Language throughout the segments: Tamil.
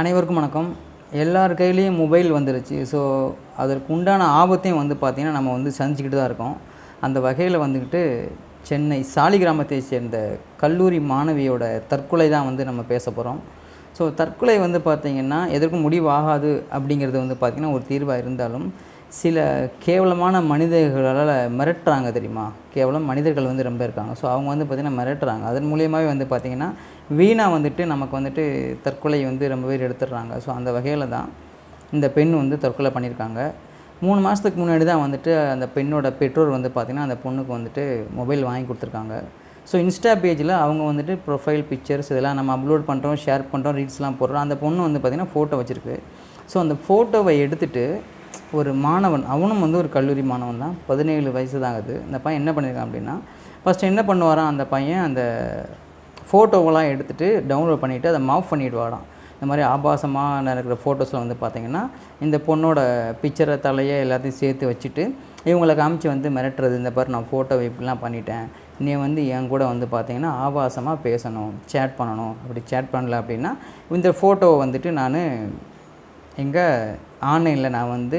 அனைவருக்கும் வணக்கம். எல்லார் கையிலையும் மொபைல் வந்துருச்சு. ஸோ அதற்கு உண்டான ஆபத்தையும் வந்து பார்த்திங்கன்னா நம்ம வந்து சந்திச்சுக்கிட்டு தான் இருக்கோம். அந்த வகையில் வந்துக்கிட்டு சென்னை சாலிகிராமத்தை சேர்ந்த கல்லூரி மாணவியோட தற்கொலை தான் வந்து நம்ம பேச போகிறோம் ஸோ தற்கொலை வந்து பார்த்திங்கன்னா எதற்கும் முடிவாகாது அப்படிங்கிறது வந்து பார்த்திங்கன்னா ஒரு தீர்வாக இருந்தாலும் சில கேவலமான மனிதர்களால் மிரட்டுறாங்க தெரியுமா? கேவலம் மனிதர்கள் வந்து ரொம்ப இருக்காங்க. ஸோ அவங்க வந்து பார்த்திங்கன்னா மிரட்டுறாங்க. அதன் மூலியமாகவே வந்து பார்த்திங்கன்னா வீணாக வந்துட்டு நமக்கு வந்துட்டு தற்கொலை வந்து ரொம்ப பேர் எடுத்துடுறாங்க. ஸோ அந்த வகையில் தான் இந்த பெண் வந்து தற்கொலை பண்ணியிருக்காங்க. மூணு மாதத்துக்கு முன்னாடி தான் வந்துட்டு அந்த பெண்ணோட பெற்றோர் வந்து பார்த்திங்கன்னா அந்த பொண்ணுக்கு வந்துட்டு மொபைல் வாங்கி கொடுத்துருக்காங்க. ஸோ இன்ஸ்டா பேஜில் அவங்க வந்துட்டு ப்ரொஃபைல் பிக்சர்ஸ் இதெல்லாம் நம்ம அப்லோட் பண்ணுறோம் ஷேர் பண்ணுறோம் ரீல்ஸ்லாம் போடுறோம். அந்த பொண்ணு வந்து பார்த்திங்கன்னா ஃபோட்டோ வச்சுருக்கு. ஸோ அந்த ஃபோட்டோவை எடுத்துகிட்டு ஒரு மாணவன் அவனும் வந்து ஒரு கல்லூரி மாணவன் தான். பதினேழு வயசு தான் ஆகுது அந்த பையன் என்ன பண்ணியிருக்கான் அப்படின்னா ஃபஸ்ட்டு என்ன பண்ணுவாரான் அந்த பையன் அந்த ஃபோட்டோவெல்லாம் எடுத்துகிட்டு டவுன்லோட் பண்ணிவிட்டு அதை மாஃப் பண்ணிவிடுவாராம் இந்த மாதிரி ஆபாசமாக நடக்கிற ஃபோட்டோஸில் வந்து பார்த்திங்கன்னா இந்த பொண்ணோட பிக்சரை தலையை எல்லாத்தையும் சேர்த்து வச்சுட்டு இவங்களை காமிச்சு வந்து மிரட்டுறது இந்த பாரு நான் ஃபோட்டோ இப்படிலாம் பண்ணிட்டேன். நீ வந்து என் கூட வந்து பார்த்தீங்கன்னா ஆபாசமாக பேசணும் சேட் பண்ணணும். அப்படி சேட் பண்ணல அப்படின்னா இந்த ஃபோட்டோவை வந்துட்டு நான் எங்கே ஆன்லைனில் நான் வந்து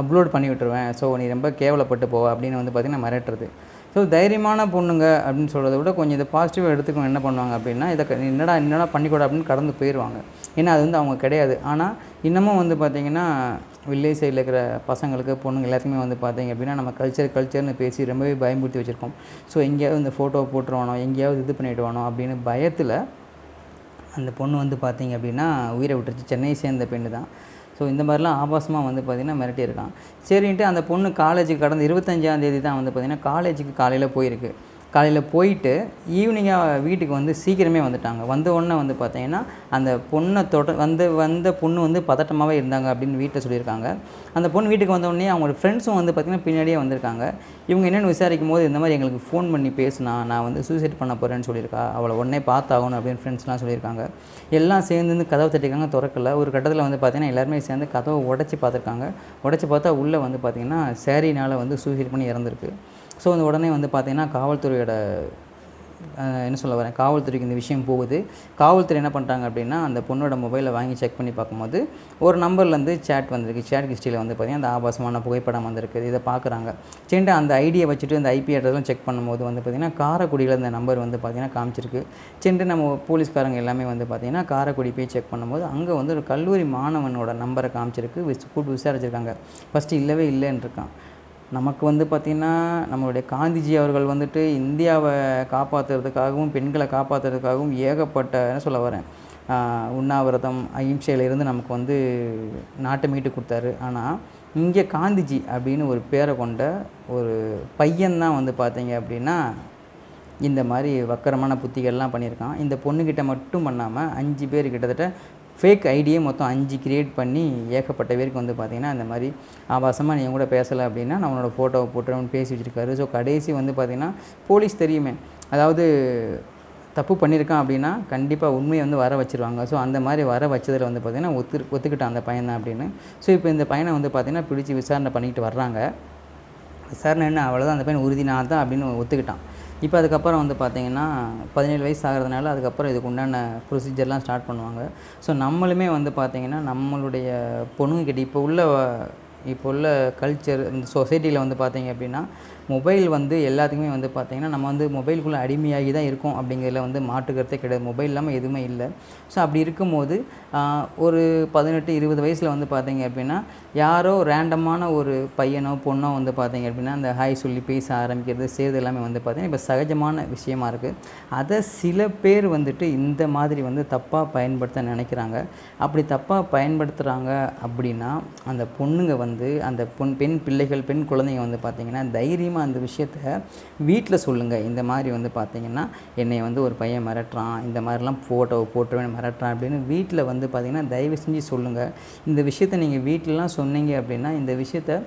அப்லோட் பண்ணி விட்டுருவேன். ஸோ நீ ரொம்ப கேவலப்பட்டு போவ அப்படின்னு வந்து பார்த்திங்கன்னா மிரட்டுறது. ஸோ தைரியமான பொண்ணுங்க அப்படின்னு சொல்கிறத விட கொஞ்சம் இதை பாசிட்டிவாக எடுத்துக்கணும். என்ன பண்ணுவாங்க அப்படின்னா இதை என்னடா என்னடா பண்ணிக்கூட அப்படின்னு கடந்து போயிடுவாங்க ஏன்னா அது வந்து அவங்க கிடையாது. ஆனால் இன்னமும் வந்து பார்த்திங்கன்னா வில்லேஜ் சைடில் இருக்கிற பசங்களுக்கு பொண்ணுங்க எல்லாத்துக்குமே வந்து பார்த்தீங்க அப்படின்னா நம்ம கல்ச்சர் கல்ச்சர்னு பேசி ரொம்பவே பயமுறுத்தி வச்சுருக்கோம். ஸோ எங்கேயாவது இந்த ஃபோட்டோ போட்டுருவானோ எங்கேயாவது இது பண்ணிவிடுவானோ அப்படின்னு பயத்தில் அந்த பொண்ணு வந்து பார்த்திங்க அப்படின்னா உயிரை விட்டுருச்சு. சென்னையை சேர்ந்த பெண்ணு தான் ஸோ இந்த மாதிரிலாம் ஆபாசமாக வந்து பார்த்திங்கன்னா மிரட்டியிருக்கான் சரின்ட்டு அந்த பொண்ணு காலேஜுக்கு கடந்த இருபத்தஞ்சாந்தேதி தான் வந்து பார்த்திங்கன்னா காலேஜுக்கு காலையில் போயிருக்கு. காலையில் போயிட்டு ஈவினிங்காக வீட்டுக்கு வந்து சீக்கிரமே வந்துட்டாங்க. வந்த உடனே வந்து பார்த்தீங்கன்னா அந்த பொண்ணை தொட வந்து வந்த பொண்ணு வந்து பதட்டமாகவே இருந்தாங்க அப்படின்னு வீட்டில் சொல்லியிருக்காங்க. அந்த பொண்ணு வீட்டுக்கு வந்த உடனே அவங்களோட ஃப்ரெண்ட்ஸும் வந்து பார்த்திங்கன்னா பின்னாடியே வந்திருக்காங்க. இவங்க என்னென்னு விசாரிக்கும் போது இந்த மாதிரி எங்களுக்கு ஃபோன் பண்ணி பேசுனா நான் வந்து சூசைட் பண்ண போகிறேன்னு சொல்லியிருக்கா அவளை உடனே பார்த்தாகணும் அப்படின்னு ஃப்ரெண்ட்ஸ்லாம் சொல்லியிருக்காங்க. எல்லாம் சேர்ந்து வந்து கதவை தட்டிருக்காங்க திறக்கல. ஒரு கட்டத்தில் வந்து பார்த்திங்கன்னா எல்லாருமே சேர்ந்து கதவை உடச்சி பார்த்துருக்காங்க. உடச்சி பார்த்தா உள்ளே வந்து பார்த்திங்கன்னா சேரீனால் வந்து சூசைட் பண்ணி இறந்துருக்கு. ஸோ வந்து உடனே வந்து பார்த்திங்கன்னா காவல்துறையோட என்ன சொல்ல வரேன் காவல்துறைக்கு இந்த விஷயம் போகுது. காவல்துறை என்ன பண்ணுறாங்க அப்படின்னா அந்த பொண்ணோட மொபைலை வாங்கி செக் பண்ணி பார்க்கும்போது ஒரு நம்பர்லேருந்து சேட் வந்திருக்கு. சேட் ஹிஸ்ட்ரியில் வந்து பார்த்திங்கன்னா அந்த ஆபாசமான புகைப்படம் வந்திருக்கு. இதை பார்க்குறாங்க. சென்று அந்த ஐடியை வச்சுட்டு அந்த ஐபி அட்ரஸ்லாம் செக் பண்ணும்போது வந்து பார்த்திங்கன்னா காரைக்குடியில் இந்த நம்பர் வந்து பார்த்திங்கன்னா காமிச்சிருக்கு. சென்று நம்ம போலீஸ்காரங்க எல்லாமே வந்து பார்த்திங்கன்னா காரைக்குடி போய் செக் பண்ணும்போது அங்கே வந்து ஒரு கல்லூரி மாணவனோட நம்பரை காமிச்சிருக்கு. விஸ் கூப்பிட்டு விசாரிச்சிருக்காங்க. ஃபஸ்ட்டு இல்லவே இல்லைன்னு இருக்கான் நமக்கு வந்து பார்த்திங்கன்னா நம்மளுடைய காந்திஜி அவர்கள் வந்துட்டு இந்தியாவை காப்பாற்றுறதுக்காகவும் பெண்களை காப்பாற்றுறதுக்காகவும் ஏகப்பட்ட என்ன சொல்ல வரேன் உண்ணாவிரதம் அகிம்சையிலிருந்து நமக்கு வந்து நாட்டை மீட்டு கொடுத்தாரு. ஆனால் இங்கே காந்திஜி அப்படின்னு ஒரு பேரை கொண்ட ஒரு பையன்தான் வந்து பார்த்தீங்க அப்படின்னா இந்த மாதிரி வக்கரமான புத்திகள்லாம் பண்ணியிருக்கான். இந்த பொண்ணுக்கிட்ட மட்டும் பண்ணாமல் அஞ்சு பேர் கிட்டத்தட்ட ஃபேக் ஐடியே மொத்தம் அஞ்சு கிரியேட் பண்ணி ஏகப்பட்ட பேருக்கு வந்து பார்த்திங்கன்னா இந்த மாதிரி ஆபாசமாக நீங்கள் கூட பேசலை அப்படின்னா நான் உன்னோட ஃபோட்டோவை போட்டுறவன் பேசி வச்சுருக்காரு. ஸோ கடைசி வந்து பார்த்திங்கன்னா போலீஸ் தெரியுமே. அதாவது தப்பு பண்ணியிருக்கான் அப்படின்னா கண்டிப்பாக உண்மையை வந்து வர வச்சுருவாங்க. ஸோ அந்த மாதிரி வர வச்சதில் வந்து பார்த்திங்கன்னா ஒத்து ஒத்துக்கிட்டான் அந்த பையன் தான் அப்படின்னு. ஸோ இப்போ இந்த பையனை வந்து பார்த்திங்கன்னா பிடிச்சி விசாரணை பண்ணிக்கிட்டு வர்றாங்க. விசாரணை என்ன? அவ்வளோதான் அந்த பையன் உறுதி நான் தான் அப்படின்னு ஒத்துக்கிட்டான். இப்போ அதுக்கப்புறம் வந்து பார்த்தீங்கன்னா பதினேழு வயசு ஆகிறதுனால அதுக்கப்புறம் இதுக்கு உண்டான ப்ரொசீஜர்லாம் ஸ்டார்ட் பண்ணுவாங்க. ஸோ நம்மளுமே வந்து பார்த்திங்கன்னா நம்மளுடைய பொண்ணுங்க கிட்ட இப்போ உள்ள இப்போ உள்ள கல்ச்சர் இந்த சொசைட்டியில் வந்து பார்த்தீங்க அப்படின்னா மொபைல் வந்து எல்லாத்துக்குமே வந்து பார்த்திங்கன்னா நம்ம வந்து மொபைலுக்குள்ளே அடிமையாகி தான் இருக்கோம் அப்படிங்கிறதுல வந்து மாட்டுக்கிறதே கிடையாது. மொபைல் இல்லாமல் எதுவுமே இல்லை. ஸோ அப்படி இருக்கும்போது ஒரு பதினெட்டு இருபது வயசில் வந்து பார்த்தீங்க அப்படின்னா யாரோ ரேண்டமான ஒரு பையனோ பொண்ணோ வந்து பார்த்தீங்க அப்படின்னா அந்த ஹாய் சொல்லி பேச ஆரம்பிக்கிறது செய்கிறது எல்லாமே வந்து பார்த்திங்கன்னா இப்போ சகஜமான விஷயமா இருக்குது அதை சில பேர் வந்துட்டு இந்த மாதிரி வந்து தப்பாக பயன்படுத்த நினைக்கிறாங்க. அப்படி தப்பாக பயன்படுத்துகிறாங்க அப்படின்னா அந்த பொண்ணுங்க வந்து அந்த பொன் பெண் பிள்ளைகள் பெண் குழந்தைங்க வந்து பார்த்திங்கன்னா தைரியமாக அந்த விஷயத்த வீட்டில் சொல்லுங்கள் இந்த மாதிரி வந்து பார்த்திங்கன்னா என்னை வந்து ஒரு பையன் மிரட்டுறான் இந்த மாதிரிலாம் ஃபோட்டோவை போட்டுருவேன் மிரட்டுறான் அப்படின்னு வீட்டில் வந்து பார்த்திங்கன்னா தயவு செஞ்சு சொல்லுங்கள் இந்த விஷயத்த நீங்கள் வீட்டிலலாம் சொன்னீங்க அப்படின்னா இந்த விஷயத்த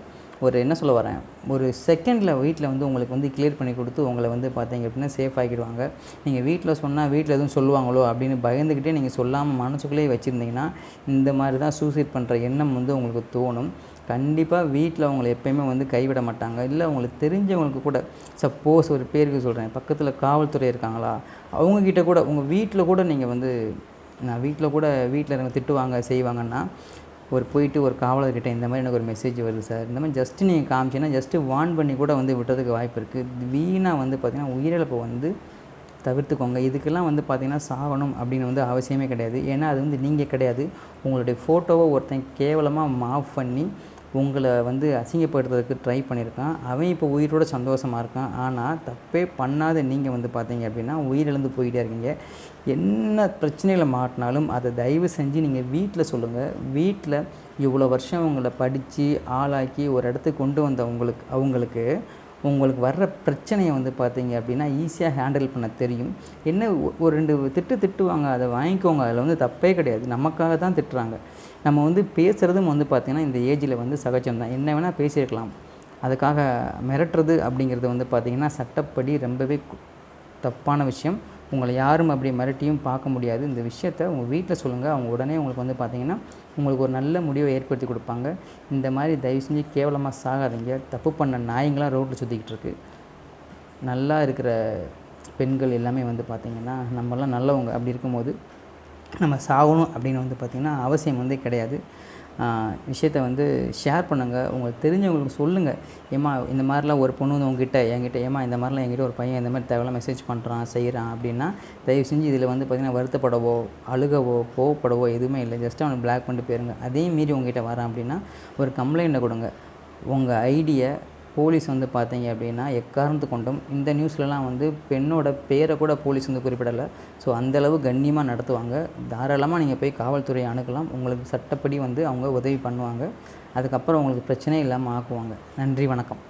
ஒரு என்ன சொல்ல வரேன்? ஒரு செகண்டில் வீட்டில் வந்து உங்களுக்கு வந்து கிளியர் பண்ணி கொடுத்து உங்களை வந்து பார்த்தீங்க அப்படின்னா சேஃப் ஆகிடுவாங்க நீங்கள் வீட்டில் சொன்னால் வீட்டில் எதுவும் சொல்லுவாங்களோ அப்படின்னு பயந்துக்கிட்டே நீங்கள் சொல்லாமல் மனசுக்குள்ளேயே வச்சுருந்தீங்கன்னா இந்த மாதிரி தான் சூசைட் பண்ணுற எண்ணம் வந்து உங்களுக்கு தோணும். கண்டிப்பாக வீட்டில் அவங்கள எப்பயுமே வந்து கைவிட மாட்டாங்க. இல்லை அவங்களுக்கு தெரிஞ்சவங்களுக்கு கூட சப்போஸ் ஒரு பேருக்கு சொல்கிறேன் பக்கத்தில் காவல்துறை இருக்காங்களா அவங்கக்கிட்ட கூட உங்கள் வீட்டில் கூட நீங்கள் வந்து நான் வீட்டில் கூட வீட்டில் இருக்க திட்டுவாங்க செய்வாங்கன்னா ஒரு போயிட்டு ஒரு காவலர்கிட்ட இந்த மாதிரி எனக்கு ஒரு மெசேஜ் வருது சார் இந்த மாதிரி ஜஸ்ட்டு நீங்கள் காமிச்சிங்கன்னா ஜஸ்ட்டு வான் பண்ணி கூட வந்து விட்டதுக்கு வாய்ப்பு இருக்குது வீணாக வந்து பார்த்திங்கன்னா உயிரிழப்பை வந்து தவிர்த்துக்கோங்க. இதுக்கெல்லாம் வந்து பார்த்திங்கன்னா சாகணும் அப்படின்னு வந்து அவசியமே கிடையாது. ஏன்னா அது வந்து நீங்கள் கிடையாது. உங்களுடைய ஃபோட்டோவை ஒருத்தன் கேவலமாக மாஃப் பண்ணி உங்களை வந்து அசிங்கப்படுத்துறதுக்கு ட்ரை பண்ணியிருக்கான். அவன் இப்போ உயிரோட சந்தோஷமாக இருக்கான். ஆனால் தப்பே பண்ணாத நீங்கள் வந்து பார்த்தீங்க அப்படின்னா உயிரிழந்து போயிட்டே இருக்கீங்க. என்ன பிரச்சனையில் மாட்டினாலும் அதை தயவு செஞ்சு நீங்கள் வீட்டில் சொல்லுங்கள் வீட்டில் இவ்வளோ வருஷம் உங்களை படித்து ஆளாக்கி ஒரு இடத்துக்கு கொண்டு வந்த உங்களுக்கு அவங்களுக்கு உங்களுக்கு வர்ற பிரச்சனையை வந்து பார்த்தீங்க அப்படின்னா ஈஸியாக ஹேண்டில் பண்ண தெரியும். என்ன ஒ- ஒரு ரெண்டு திட்டு திட்டுவாங்க அதை வாங்கிக்கோங்க. அதில் வந்து தப்பே கிடையாது. நமக்காக தான் திட்டுறாங்க. நம்ம வந்து பேசுகிறதும் வந்து பார்த்திங்கன்னா இந்த ஏஜில் வந்து சகஜம் தான். என்ன வேணால் பேசியிருக்கலாம். அதுக்காக மிரட்டுறது அப்படிங்கிறது வந்து பார்த்திங்கன்னா சட்டப்படி ரொம்பவே தப்பான விஷயம். உங்களை யாரும் அப்படி மிரட்டியும் பார்க்க முடியாது. இந்த விஷயத்த உங்கள் வீட்டில் சொல்லுங்கள் அவங்க உடனே உங்களுக்கு வந்து பார்த்தீங்கன்னா உங்களுக்கு ஒரு நல்ல முடிவை ஏற்படுத்தி கொடுப்பாங்க. இந்த மாதிரி தயவு செஞ்சு கேவலமாக சாகாதீங்க. தப்பு பண்ண நாய்ங்களாம் ரோட்டில் சுற்றிக்கிட்டு இருக்கு. நல்லா இருக்கிற பெண்கள் எல்லாமே வந்து பார்த்திங்கன்னா நம்மலாம் நல்லவங்க அப்படி இருக்கும்போது நம்ம சாகணும் அப்படின்னு வந்து பார்த்திங்கன்னா அவசியம் வந்து கிடையாது. விஷயத்த வந்து ஷேர் பண்ணுங்கள் உங்களுக்கு தெரிஞ்சவங்களுக்கு சொல்லுங்கள் ஏம்மா இந்த மாதிரிலாம் ஒரு பொண்ணு வந்து உங்ககிட்ட என்கிட்ட ஏம்மா இந்த மாதிரிலாம் என்கிட்ட ஒரு பையன் இந்த மாதிரி தேவையில்லாம் மெசேஜ் பண்ணுறான் செய்கிறான் அப்படின்னா தயவு செஞ்சு இதில் வந்து பார்த்திங்கன்னா வருத்தப்படவோ அழுகவோ கோவப்படவோ எதுவுமே இல்லை. ஜஸ்ட் அவனை பிளாக் பண்ணிட்டு போயிருங்க. அதே மீறி உங்ககிட்ட வரான் அப்படின்னா ஒரு கம்ப்ளைண்ட்டை கொடுங்க. உங்கள் ஐடியை போலீஸ் வந்து பார்த்தீங்க அப்படின்னா எக்காரணத்து கொண்டும் இந்த நியூஸ்லலாம் வந்து பெண்ணோட பேரை கூட போலீஸ் வந்து குறிப்பிடலை. ஸோ அந்தளவு கண்ணியமாக நடத்துவாங்க. தாராளமாக நீங்கள் போய் காவல்துறையை அணுகலாம். உங்களுக்கு சட்டப்படி வந்து அவங்க உதவி பண்ணுவாங்க. அதுக்கப்புறம் உங்களுக்கு பிரச்சனை இல்லாமல் ஆக்குவாங்க. நன்றி வணக்கம்.